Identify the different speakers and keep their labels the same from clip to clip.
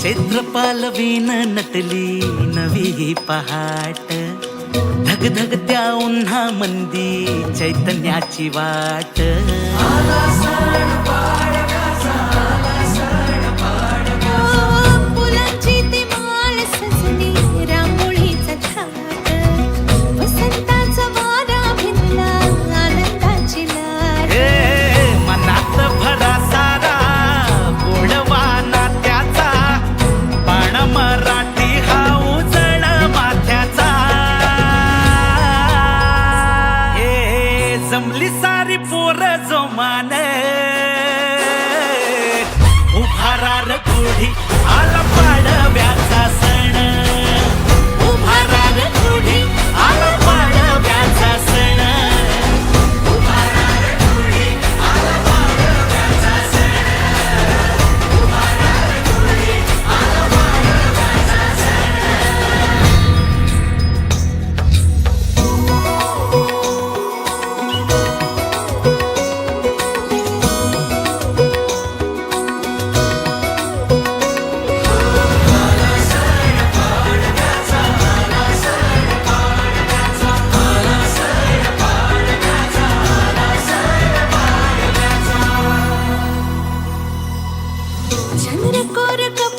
Speaker 1: क्षेत्रपालवीन नटली नवी ही पहाट. धग त्या उन्हा मंदी चैतन्याची वाट. जमली सारी पोर जोमान. उभारा रखोडी ഒരക്കൊരക്ക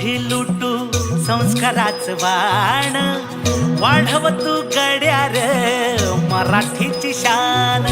Speaker 1: ओढी लुटू संस्काराच वाण. वाढव तू गड्या रे मराठीची शान.